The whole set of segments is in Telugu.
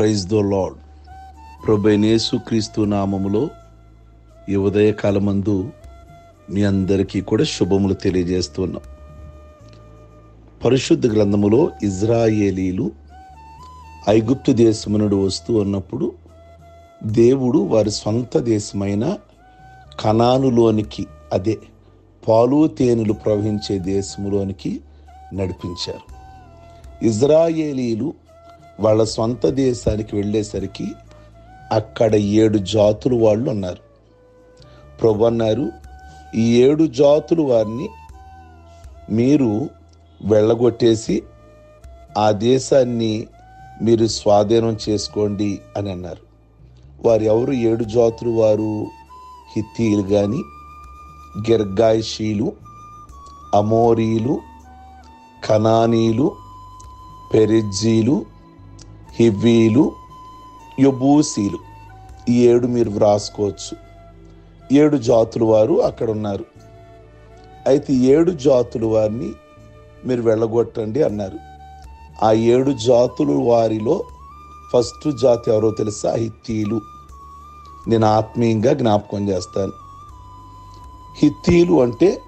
ప్రైజ్ ద లాడ్ ప్రభైనేసు క్రీస్తు నామములో ఈ ఉదయకాలమందు మీ అందరికీ కూడా శుభములు తెలియజేస్తున్నాం. పరిశుద్ధ గ్రంథములో ఇజ్రాయేలీలు ఐగుప్తు దేశము నుండి వస్తూ ఉన్నప్పుడు దేవుడు వారి సొంత దేశమైన కణానులోనికి అదే పాలు తేనెలు ప్రవహించే దేశములోనికి నడిపించారు. ఇజ్రాయేలీలు వాళ్ళ సొంత దేశానికి వెళ్ళేసరికి అక్కడ ఏడు జాతులు వాళ్ళు ఉన్నారు. ప్రభు అన్నారు ఈ ఏడు జాతులు వారిని మీరు వెళ్ళగొట్టేసి ఆ దేశాన్ని మీరు స్వాధీనం చేసుకోండి అని అన్నారు. వారు ఎవరు? ఏడు జాతులు వారు? హిత్తీలు కానీ గిర్గాయిషీలు అమోరీలు కనానీలు పెరిజ్జీలు హివ్వీలు యొబూసీలు. ఈ ఏడు మీరు వ్రాసుకోవచ్చు. ఏడు జాతుల వారు అక్కడ ఉన్నారు అయితే ఏడు జాతుల వారిని మీరు వెళ్ళగొట్టండి అన్నారు. ఆ ఏడు జాతులు వారిలో ఫస్ట్ జాతి ఎవరో తెలుసా? హిత్తీలు. నేను ఆత్మీయంగా జ్ఞాపకం చేస్తాను. హిత్తీలు అంటే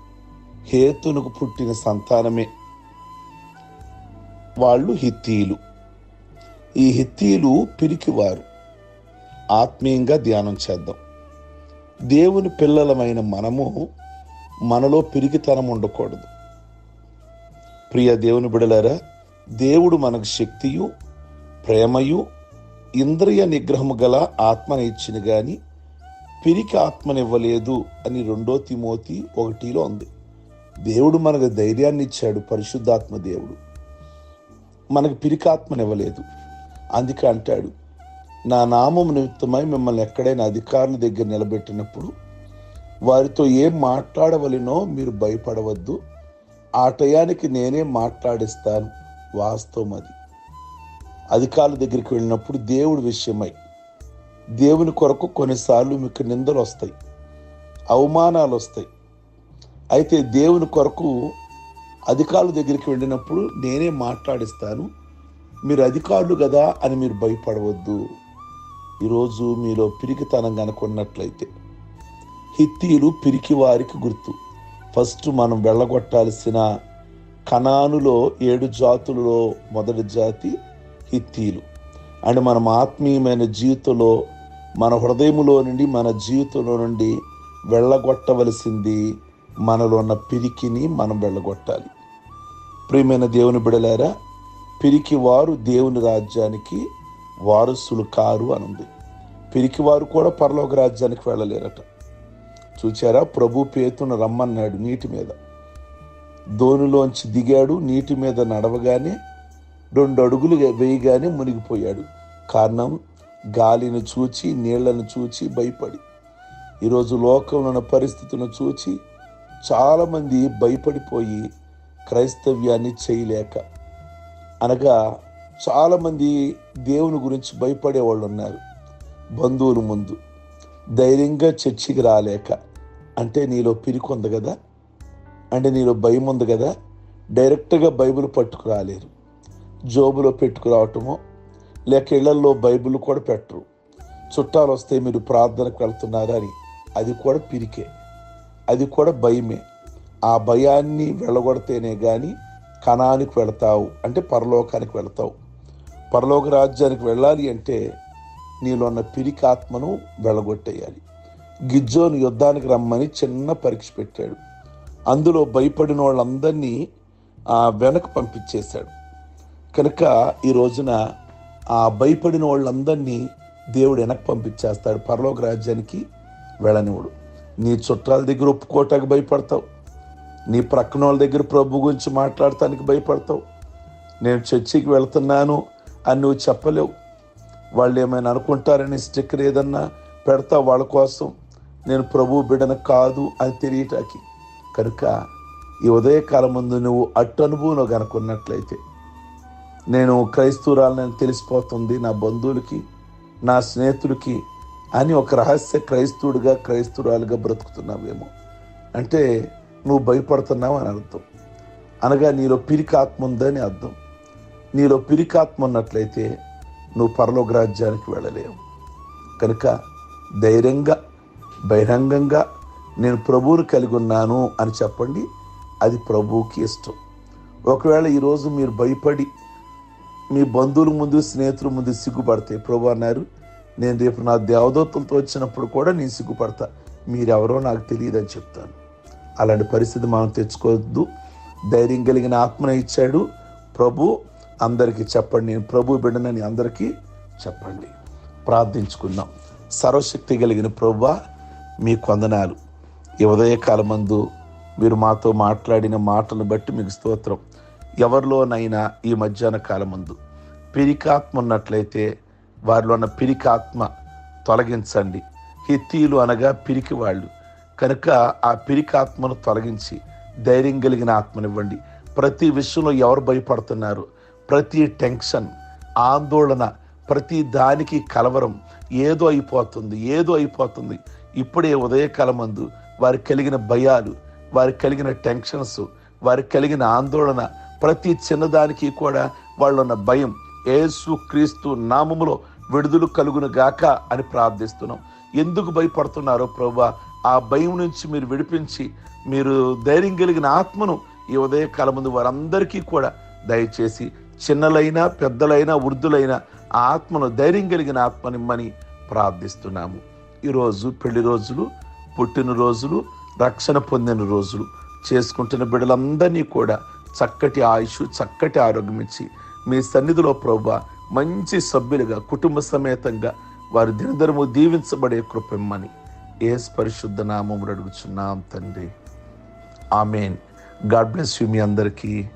హేతునకు పుట్టిన సంతానమే. వాళ్ళు హిత్తీలు. ఈ హిత్తీలు పిరికివారు. ఆత్మీయంగా ధ్యానం చేద్దాం. దేవుని పిల్లలమైన మనము మనలో పిరికితనం ఉండకూడదు. ప్రియ దేవుని బిడలారా దేవుడు మనకు శక్తియు ప్రేమయు ఇంద్రియ నిగ్రహము గల ఆత్మని ఇచ్చిన గాని పిరికి ఆత్మనివ్వలేదు అని రెండో తిమోతి ఒకటిలో ఉంది. దేవుడు మనకు ధైర్యాన్ని ఇచ్చాడు పరిశుద్ధాత్మ దేవుడు. మనకు పిరికాత్మనివ్వలేదు అందుకే అంటాడు నా నామం నిమిత్తమై మిమ్మల్ని ఎక్కడైనా అధికారుల దగ్గర నిలబెట్టినప్పుడు వారితో ఏం మాట్లాడవలనో మీరు భయపడవద్దు. ఆ టయానికి నేనే మాట్లాడిస్తాను వాస్తవం అది. అధికారుల దగ్గరికి వెళ్ళినప్పుడు దేవుడి విషయమై దేవుని కొరకు కొన్నిసార్లు మీకు నిందలు వస్తాయి అవమానాలు వస్తాయి. అయితే దేవుని కొరకు అధికారుల దగ్గరికి వెళ్ళినప్పుడు నేనే మాట్లాడిస్తాను మీరు అధికారులు కదా అని మీరు భయపడవద్దు. ఈరోజు మీలో పిరికితనం కనుకున్నట్లయితే హిత్తీలు పిరికి వారికి గుర్తు. ఫస్ట్ మనం వెళ్ళగొట్టాల్సిన కణానులో ఏడు జాతులలో మొదటి జాతి హిత్తీలు. అండ్ మనం ఆత్మీయమైన జీవితంలో మన హృదయములో నుండి మన జీవితంలో నుండి వెళ్ళగొట్టవలసింది మనలో ఉన్న పిరికిని మనం వెళ్ళగొట్టాలి. ప్రియమైన దేవుని బిడలారా పిరికివారు దేవుని రాజ్యానికి వారసులు కారు అని ఉంది. పిరికివారు కూడా పరలోక రాజ్యానికి వెళ్ళలేరట. చూచారా? ప్రభు పేతును రమ్మన్నాడు నీటి మీద. దోనిలోంచి దిగాడు నీటి మీద నడవగానే రెండు అడుగులు వేయగానే మునిగిపోయాడు. కారణం గాలిని చూచి నీళ్ళను చూచి భయపడి. ఈరోజు లోకంలో ఉన్న పరిస్థితులను చూచి చాలామంది భయపడిపోయి క్రైస్తవ్యాన్ని చేయలేక అనగా చాలామంది దేవుని గురించి భయపడే వాళ్ళు ఉన్నారు. బంధువుల ముందు ధైర్యంగా చర్చికి రాలేక అంటే నీలో పిరికొంది కదా అంటే నీలో భయం ఉంది కదా డైరెక్ట్గా బైబిల్ పట్టుకు రాలేరు. జోబులో పెట్టుకురావటమో లేక ఇళ్ళలో బైబిల్ కూడా పెట్టరు. చుట్టాలు వస్తే మీరు ప్రార్థనకు వెళ్తున్నారా అని అది కూడా పిరికే అది కూడా భయమే. ఆ భయాన్ని వెళ్ళగొడితేనే కానీ కణానికి వెళతావు అంటే పరలోకానికి వెళతావు. పరలోక రాజ్యానికి వెళ్ళాలి అంటే నీలో ఉన్న వెళ్ళగొట్టేయాలి గిజ్జోను యుద్ధానికి రమ్మని చిన్న పరీక్ష పెట్టాడు. అందులో భయపడిన వాళ్ళందరినీ ఆ పంపించేశాడు. కనుక ఈ రోజున ఆ భయపడిన వాళ్ళందరినీ దేవుడు వెనక్కి పంపించేస్తాడు. పరలోక రాజ్యానికి వెళ్ళనివాడు నీ చుట్టాల దగ్గర ఒప్పుకోటానికి భయపడతావు. నీ ప్రక్కన వాళ్ళ దగ్గర ప్రభు గురించి మాట్లాడటానికి భయపడతావు. నేను చర్చికి వెళ్తున్నాను అని నువ్వు చెప్పలేవు. వాళ్ళు ఏమైనా అనుకుంటారని స్టిక్కర్ ఏదన్నా పెడతావు వాళ్ళ కోసం. నేను ప్రభు బిడన కాదు అని తెలియటానికి. కనుక ఈ ఉదయకాలం ముందు నువ్వు అట్టు అనుభవం కనుక్కున్నట్లయితే నేను క్రైస్తవురాలని తెలిసిపోతుంది నా బంధువులకి నా స్నేహితులకి అని ఒక రహస్య క్రైస్తవుడిగా క్రైస్తవురాలుగా బ్రతుకుతున్నావేమో. అంటే నువ్వు భయపడుతున్నావు అని అర్థం. అనగా నీలో పిరికాత్మ ఉందని అర్థం. నీలో పిరికాత్మ ఉన్నట్లయితే నువ్వు పరలోక రాజ్యానికి వెళ్ళలేవు. కనుక ధైర్యంగా బహిరంగంగా నేను ప్రభువుని కలిగి ఉన్నాను అని చెప్పండి. అది ప్రభువుకి ఇష్టం. ఒకవేళ ఈరోజు మీరు భయపడి మీ బంధువుల ముందు స్నేహితుల ముందు సిగ్గుపడితే ప్రభు అన్నారు నేను రేపు నా దేవదత్తులతో వచ్చినప్పుడు కూడా నేను సిగ్గుపడతా. మీరెవరో నాకు తెలియదని చెప్తాను. అలాంటి పరిస్థితి మనం తెచ్చుకోవద్దు. ధైర్యం కలిగిన ఆత్మన ఇచ్చాడు ప్రభు. అందరికీ చెప్పండి నేను ప్రభు బిడ్డనని అందరికీ చెప్పండి. ప్రార్థించుకుందాం. సర్వశక్తి కలిగిన ప్రభు మీ కొందనాలు ఈ ఉదయకాలమందు మీరు మాతో మాట్లాడిన మాటలను బట్టి మీకు స్తోత్రం. ఎవరిలోనైనా ఈ మధ్యాహ్న కాలమందు పిరికాత్మ ఉన్నట్లయితే వారిలో ఉన్న పిరికాత్మ తొలగించండి. హిత్తీలు అనగా పిరికి వాళ్ళు కనుక ఆ పిరికాత్మను తొలగించి ధైర్యం కలిగిన ఆత్మనివ్వండి. ప్రతి విషయంలో ఎవరు భయపడుతున్నారు? ప్రతి టెన్షన్ ఆందోళన ప్రతి దానికి కలవరం ఏదో అయిపోతుంది ఏదో అయిపోతుంది. ఇప్పుడే ఉదయకాలమందు వారికి కలిగిన భయాలు వారికి కలిగిన టెన్షన్స్ వారికి కలిగిన ఆందోళన ప్రతి చిన్నదానికి కూడా వాళ్ళున్న భయం యేసు క్రీస్తు నామములో విడుదల కలుగును గాక అని ప్రార్థిస్తున్నాం. ఎందుకు భయపడుతున్నారో ప్రభా ఆ భయం నుంచి మీరు విడిపించి మీరు ధైర్యం కలిగిన ఆత్మను ఈ ఉదయకాలం ముందు వారందరికీ కూడా దయచేసి చిన్నలైనా పెద్దలైనా వృద్ధులైనా ఆ ఆత్మను ధైర్యం కలిగిన ఆత్మనిమ్మని ప్రార్థిస్తున్నాము. ఈరోజు పెళ్ళి రోజులు పుట్టినరోజులు రక్షణ పొందిన రోజులు చేసుకుంటున్న బిడ్డలందరినీ కూడా చక్కటి ఆయుష్ చక్కటి ఆరోగ్యం ఇచ్చి మీ సన్నిధిలో ప్రభా మంచి సభ్యులుగా కుటుంబ సమేతంగా వారి దినదరము దీవించబడే కృపెమ్మని. ఏ పరిశుద్ధ నామములు అడుగుచున్నాం తండ్రి. ఆమెన్. గాడ్ బ్లెస్ యూ మీ అందరికీ.